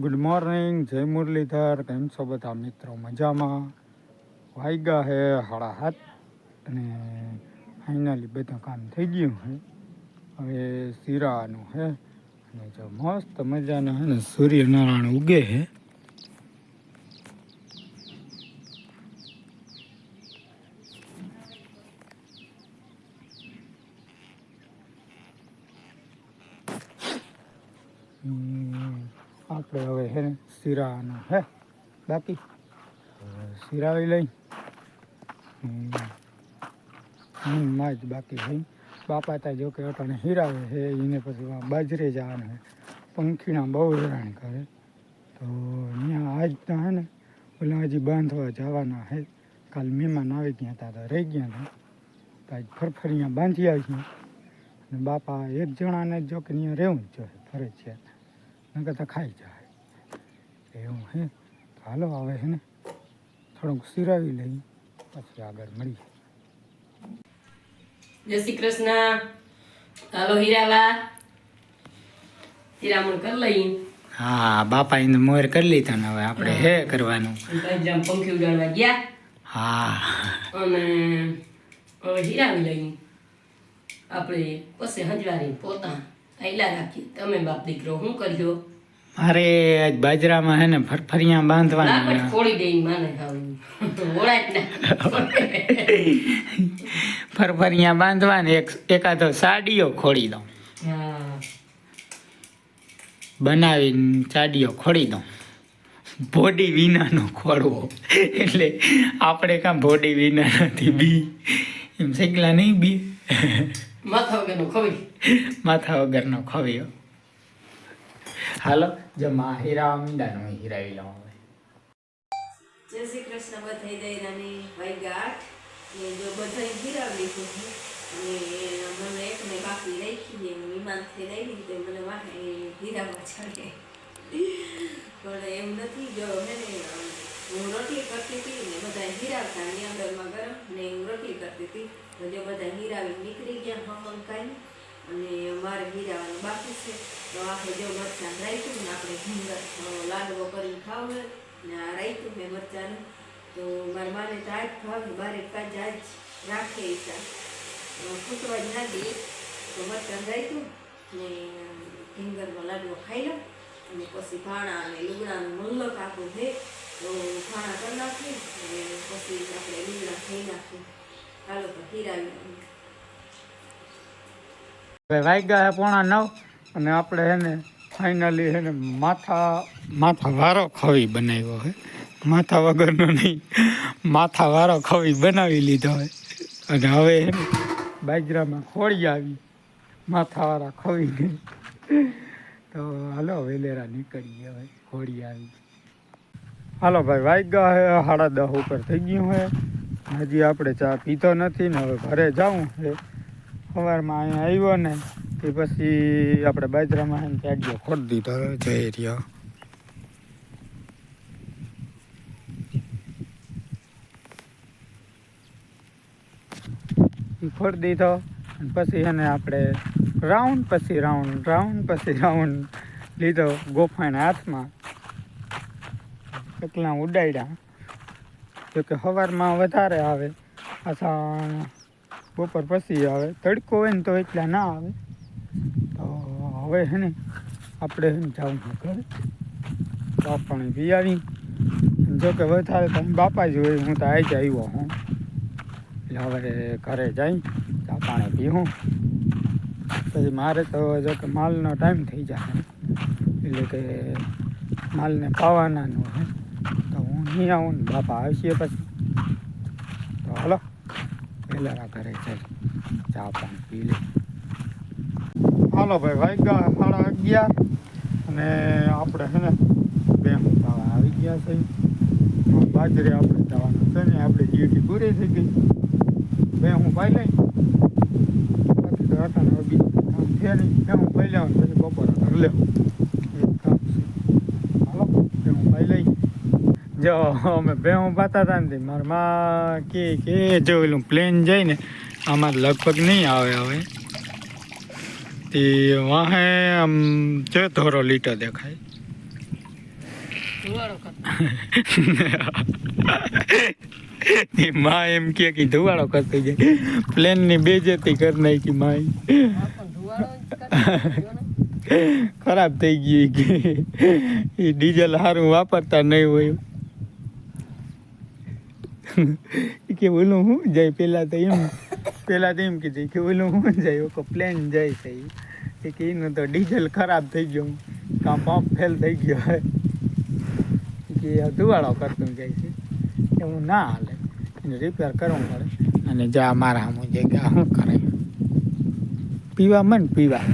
Good morning જય મુરલીધર કેમ છો બધા મિત્રો? મજામાં? વાઈગા હે હાડા હાથ અને ફાઇનલી બધું કામ થઈ ગયું હે. હવે શીરાનું હે અને જો મસ્ત મજાના હે ને સૂર્યનારાયણ ઉગે હે. હમ, આપણે હવે હે ને હે બાકી? શીરાવી લઈ હમ, માં જ બાકી છે બાપા તા જો કે અટાણે હીરાવે છે એને પછી બાજરે જવાનું છે પંખીણા બહુ હેરાન કરે. તો અહીંયા આજ તો હે ને ઓલા હજી બાંધવા જવાના હે. કાલ મહેમાન આવી ગયા હતા તો રહી ગયા હતા તો આજ ફરફરિયા બાંધી આવી અને બાપા એક જણાને જો કે અહીંયા રહેવું જ જોઈએ ફરજિયાત નકર તો ખાઈ જાય. એવું હે? હાલો આવે હે ને? થોડુંક સિરાવી લઈ પછી આગળ મળીએ. જય શ્રી કૃષ્ણ. હાલો હીરાલા હીરામણ કરી લઈ. હા બાપા એને મોર કરી લીધા ને હવે આપણે હે કરવાનું. જામ પંખી ઉડાડવા ગયા. હા. અને હવે હીરાવી લઈ. આપણે પછી હંજવારી પોતા આયલા રાખી તમે બાપ દીકરો શું કરજો? મારે આજ બાજરામાં હે ને ફરફરિયા બાંધવાની ખોડી માને ફરફરિયા બાંધવાને એક એકાદો સાડીઓ ખોડી દઉં. બનાવીને સાડીઓ ખોડી દઉં. બોડી વિનાનો ખોડવો એટલે આપણે કાં બોડી વિના નથી બી. એમ શીખલા નહીં બી. માથા વગરનો ખવી. માથા વગરનો ખવ્યો. હાલો, જો માં હીરા મીંડાનો હીરાવી લઉં જય શ્રી કૃષ્ણ બધાઈ દૈરાની વાગ્યા આઠ ને જો બધાય હીરાવી લીધું અને મને એકને બાકી રાખી દે હું વિમાનથી લઈ લીધી મને વાહે હીરામાં ચડે. પણ એમ નથી, જો હે ને, હું રોટલી કરતી હતી ને બધા હીરાવતા એની અંદરમાં ગરમ ને હું રોટલી કરતી હતી. જો બધા હીરાવી નીકળી ગયા હમ કાંઈ અને મારે હીરાવાનું બાકી છે. તો આપણે જો મરચાં રાખ્યું ને આપણે ભીંગર લાડવો કરીને ખાવું ને આ રાખ્યું મેં મરચાંનું. તો મારા માને તો આજ ભાવે મારે કાજ આજ રાખે ઈચ્છા ફૂટવા જ ના દઈએ તો મરચાં રાખ્યું ને ભીંગરનો લાડવો ખાઈ લો. અને પછી ભાણા અને લુગડાનું મુલ્લક આખું છે, તો ભાણા કરી નાખીએ અને પછી આપણે લુગડા ખાઈ નાખીએ. હાલો તો હીરાવી હવે વાગ્યા હે પોણા નવ અને આપણે હે ને ફાઇનલી હે ને માથા માથા વારો ખવી બનાવ્યો હે. માથા વગરનો નહીં, માથા વારો ખવી બનાવી લીધો હોય અને હવે હે ને બાજરામાં ખોળી આવી. માથાવાળા ખવી તો હાલો વેલેરા નીકળીએ હવે ખોળી આવી. હાલો ભાઈ વાગ્યા હે, સાડા દસ ઉપર થઈ ગયું હે. હજી આપણે ચા પીતો નથી ને હવે ઘરે જાઉં છે સવારમાં અહીંયા આવ્યો ને એ પછી આપણે બાજરામાં ચાડીઓ ખોટ દીધો જઈ રહ્યો. ખોટ દીધો પછી એને આપણે રાઉન્ડ પછી રાઉન્ડ રાઉન્ડ પછી રાઉન્ડ લીધો ગોફાણ હાથમાં. એકલા ઉડાડ્યા. જોકે સવારમાં વધારે આવે. પાછા બપોર પછી આવે. તડકો હોય ને તો એટલા ના આવે. તો હવે છે ને, આપણે જવું ઘરે. ચા પાણી પી આવી જો કે વધારે તમે બાપા જ હોય, હું તો આવી જ આવ્યો હું એટલે હવે ઘરે જઈ ચા પાણી પીવું પછી મારે તો જો કે માલનો ટાઈમ થઈ જાય એટલે કે માલને પાવાનાનું હોય. તો હું નહીં આવું ને બાપા આવશે પછી. પહેલાં ઘરે છે. ચા પાણી પી લે. હાલો ભાઈ, વાગ્યા સાડા અગિયાર અને આપણે છે ને બે ખાવા આવી ગયા છે. બાજરે આપણે જવાનું છે ને, આપણે ડ્યુટી પૂરી થઈ ગઈ. બે હું પાઈ લઈ? બાકી તો હતા ને કામ થયા નહીં. બે હું ભાઈ લેવાનું પછી બપોરે લેવું એક કામ છે હાલો બે હું પાઈ લઈ જો અમે બે હું પાતા હતા ને મારા માં કે કે જો પેલું પ્લેન જાય ને આમાં લગભગ નહીં આવે હવે. તે વાહે આમ જો ધોરો લીટો દેખાય. માં એમ કે કે ધુવાડો કરતી જાય. પ્લેનની બેજતી કરી નાખી માં આ પણ ધુવાડો જ કરતો જો ને. ખરાબ થઈ ગઈ કે. એ ડીઝલ સારું વાપરતા નહીં હોય. કે ઓલું શું જાય પેલા તો એમ, પેલા તો એમ કીધું કે ઓલું હું જાય, ઓકો પ્લેન જાય છે એ કે એનું તો ડીઝલ ખરાબ થઈ ગયું કાં પંપ ફેલ થઈ ગયો હવે કે આ ધુવાડો કરતું જાય છે. એવું ના હાલે, એને રિપેર કરવું પડે. અને જા મારા હું જે કે શું કરે? પીવા મન પીવા.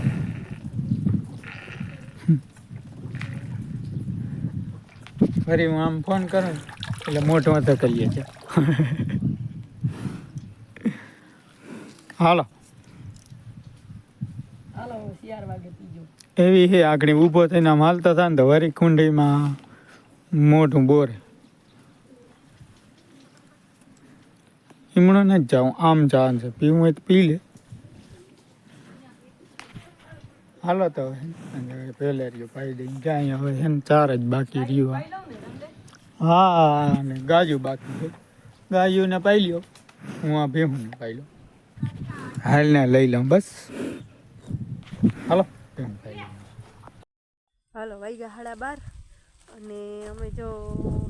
ફરી હું આમ ફોન કરું, એટલે મોટો તો કરીએ છે હાલો. એવી છે આગળ ઊભો થઈને આમ હાલતા થાય ને તો વરી કુંડીમાં મોટું બોર. ઈમણો નથી જાઉં આમ જવાનું છે. પીવું હોય તો પી લે. હાલો તો હવે. પહેલે રહ્યો પાઈ દઈ જાય હવે એને ચાર જ બાકી રહ્યું ને હા અને ગાજુ બાકી છે. ગાયુને પાઈ લ્યો હું આ ભેહુંને પાઈ લઉં હાલને લઈ લઉં બસ. હાલો. હાલો વાગ્યા સાડા બાર. અને અમે જો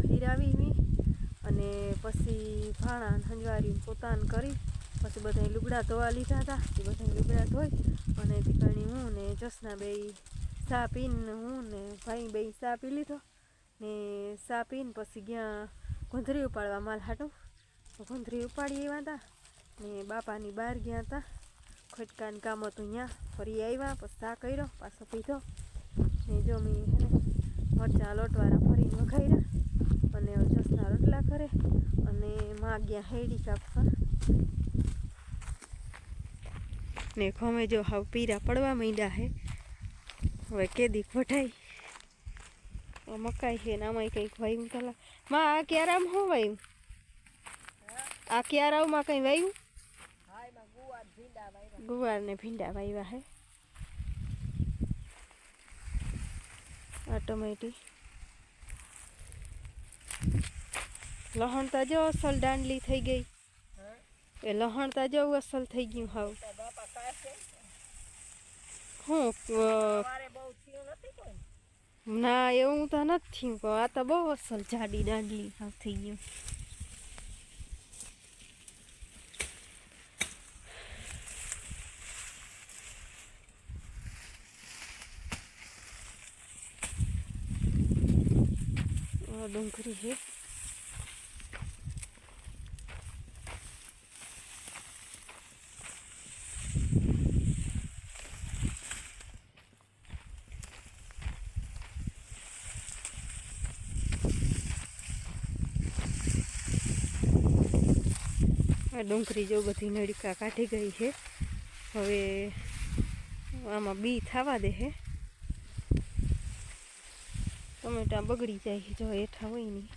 હીરાવી મી અને પછી ભાણા ને હંજવારી પોતાન કરી પછી બધા લુગડા ધોવા લીધા હતા. એ બધા લુગડા ધોઈ અને તીકણી હું ને જસના બે ચા પીને હું ને ભાઈ બે ચા પી લીધો ને ચા પીને પછી ગયા ગુંદરી ઉપાડવા માલ હાટું. ગુંદરી ઉપાડી આવ્યા હતા ને બાપાની બહાર ગયા હતા ખટકાનું કામ હતું ત્યાં ફરી આવ્યા, પછી ચા કર્યો, પાછો પીધો. ને જો મેં મરચા લોટવાળા ફરી વઘાર્યા. અને જસના રોટલા કરે. અને માં ગયા હેડી કાપવા ને ખમે જો હાવ પીરા પડવા માંડ્યા હે. હવે કેદી આ મકાઈ છે ને આમાંય કંઈક વાયું કલા. માં આ આમ હું વાયું? આ ક્યારામાં કંઈ વાયું? ગુવાર ને ભીંડા વાવ્યા હે. આ ટમેટી. લહણતા જો અસલ દાંડલી થઈ ગઈ. એ લહણતા જો અસલ થઈ ગયું હાવ. હું ના, એવું તો નથી આ તો બહુ અસલ જાડી દાંડલી હાવ થઈ ગયું. આ ડુંગળી છે આ ડુંગળી જો બધી નળીકા કાઢી ગઈ છે હવે આમાં બી થવા દે છે ટમેટા બગડી જાય જો હેઠા હોય નહીં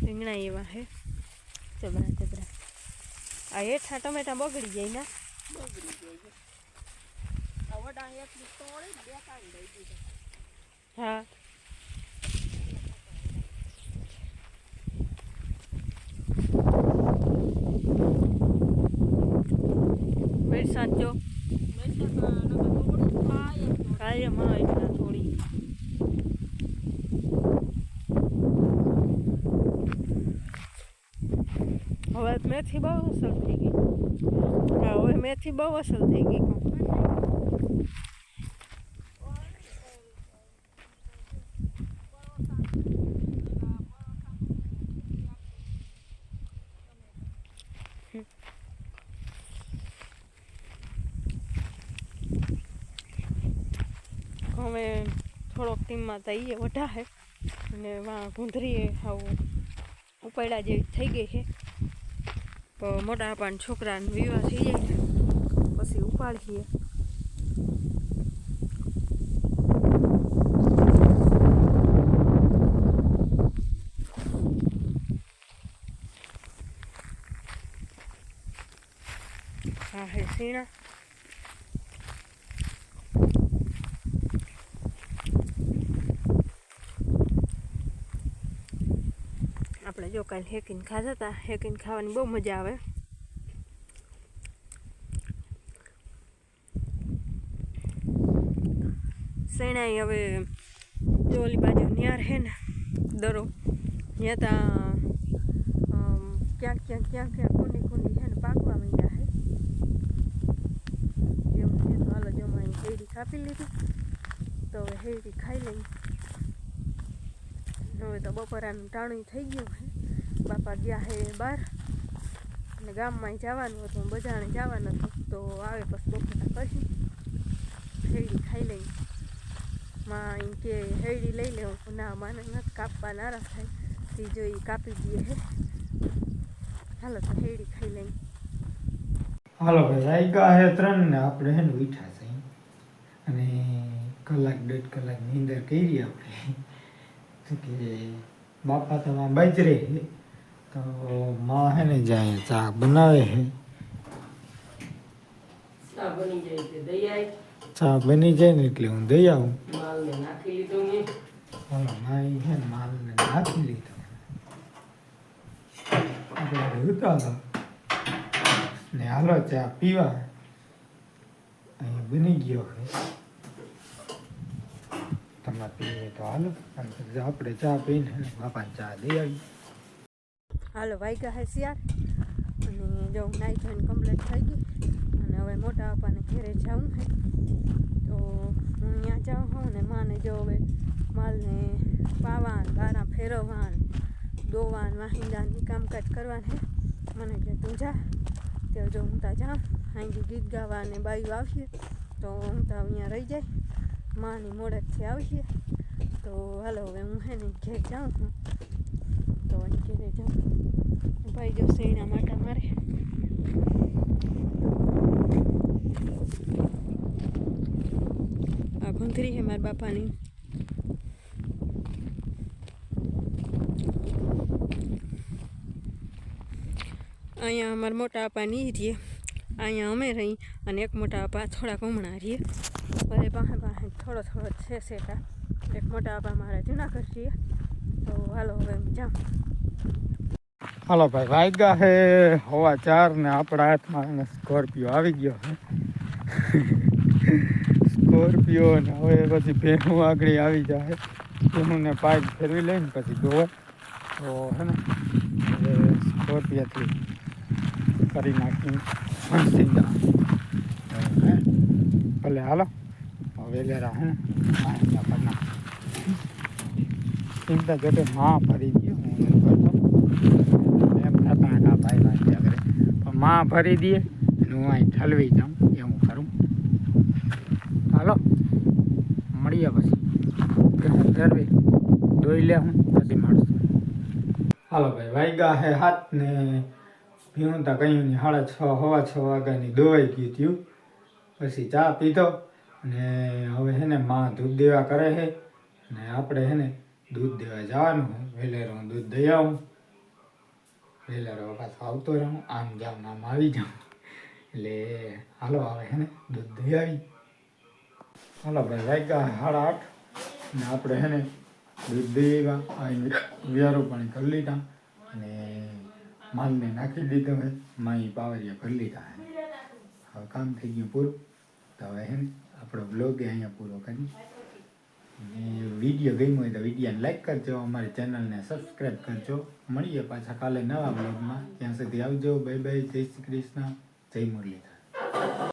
રીંગણા એવા હે. ચબરા ચબરા આ હેઠા ટમેટા બગડી જાય ના. હા. વેટ સાચો. કાયમ હા એટલા થોડી. હવે મેથી બહુ અસર થઈ ગઈ. હવે મેથી બહુ અસર થઈ ગઈ. અમે થોડોક ટીમમાં થઈએ વધારે અને એમાં ગુંધરીએ આવું ઉપાડા જેવી થઈ ગઈ છે તો મોટા પણ છોકરાને વિવાહ થઈ જાય પછી ઉપાડીએ આ હે સીણા કાલે હેકીને ખાધા હતા. હેકીને ખાવાની બહુ મજા આવે. શેણાઈ હવે ચોલી બાજુ ન્યાર હે ને, દરો. ત્યાં તા ક્યાંક ક્યાંક ક્યાંક ક્યાંક કુંડી કુંડી છે ને પાકવા માંડ્યા હે. જેમ છે હાલો જમાઈ હેડી કાપી લીધી. તો હવે હેડી ખાઈ લઈ. હવે તો બપોરાનું ટાણું થઈ ગયું છે બાપા ગયા હે બહાર અને ગામમાં જવાનું હતું બજાણે જવાનું હતું. તો આવે પછી બપોરા કરશું હેડી ખાઈ લઈ. માં એમ કે હેડી લઈ લેવું ના માને નથી કાપવા નારાજ થાય. તે જો કાપી દઈએ હે. હાલો તો હેડી ખાઈ લઈ. હાલો ભાઈ વાગ્યા હે ત્રણ ને આપણે હે ને છે અને કલાક, દોઢ કલાક નીંદર કરી આપણે. કે, બાપા તો માં બજરે તો માં હે ને જાય ચા બનાવે છે. ચા બની જાય ને એટલે હું દઈ આવું. નાખી લીધું મારી છે ને માલને નાખી લીધો. આપણે ઉતા હતા ને હાલો ચા પીવા. અહીં બની ગયો છે. તમે પીએ તો હાલો. આપણે ચા પીને બાપાને ચા દઈ આવી હાલો, વાગ્યા હે શિયાર અને જો નાઈ ધોઈને કમ્પ્લીટ થઈ ગઈ. અને હવે મોટા બાપાને ઘેરે જાઉં હે. તો હું ત્યાં જાઉં હું ને માને જો હવે માલને પાવાન, બારા ફેરવવાન, દોવાન, વાહિંદાની કામકાજ કરવાને મને કે તું જા. તો જો હું ત્યાં જાઉં. અહીંથી ગીત ગાવા અને બાયું આવશે તો હું તો અહીંયા રહી જાય. માની મોડકથી આવશે તો હાલો, હવે હું હે ને ઘેર જાઉં. છું તો અહીં ઘેરે જાઉં. ભાઈ જો શેણા માટે મારે. આ ઘૂંથરી છે મારા બાપાની. અહીંયા અમારા મોટા બાપાની ઈ રહીએ. અહીંયા અમે રહી અને એક મોટા બાપા થોડાક હમણાં રહીએ. બધે પાસે પાસે થોડો થોડો છે સેટા એક મોટા બાપા મારા જુનાગઢ રહીએ. તો હાલો હવે જાઉં. હાલો ભાઈ વાગ્યા હે, હવા ચાર ને આપણા હાથમાં સ્કોર્પિયો આવી ગયો હે. સ્કોર્પિયો ને હવે પછી ભેહું આગળ આવી જાય. ભેહુંને પાઇપ ફેરવી લઈને પછી ધોવે તો હે ને, હવે સ્કોર્પિયાથી કરી નાખી ભલે હાલો. હવે લેરા હે ને. ચિંતા જોતે માં ભરી ગયો. હું એમ કરતો એમ થતા હતા ભાઈ ભાઈ કરે પણ માં ભરી દે અને હું અહીં ઠલવી જાઉં એવું કરું. હાલો, મળીએ પછી. ફેરવી દોઈ લે હું, પછી મળશું. હાલો ભાઈ વાઈગા હે હાથ ને પીવું તા કહ્યું નહીં સાડા છ, હવા છ વાગ્યાની દોવાઈ ગયું થયું પછી ચા પીધો અને હવે હે ને માં દૂધ દેવા કરે છે ને આપણે હે ને દૂધ દેવા જવાનું વહેલેરો દૂધ દઈ આવું. વહેલેરો પાછો આવતો રહું. આમ જાઉં આમ આવી જાઉં. એટલે હાલો આવે હે ને દૂધ દઈ આવી. હાલો આપણે વાગ્યા સાડા આઠ ને આપણે હે ને દૂધ દઈ આવ્યા આવીને વ્યારો પાણી કરી લીધા. અને માલને નાખી દીધો હે, માઈ પાવરિયા કરી લીધા હે. હવે કામ થઈ ગયું પૂરું. તો હવે હે ને, આપણો બ્લોગ અહીંયા પૂરો કરી વીડિયો ગમ્યો હોય તો વિડીયોને લાઈક કરજો, અમારી ચેનલને સબસ્ક્રાઈબ કરજો. મળીએ પાછા કાલે નવા બ્લોગમાં ત્યાં સુધી આવજો. બાય બાય જય શ્રી કૃષ્ણ. જય મુરલીધર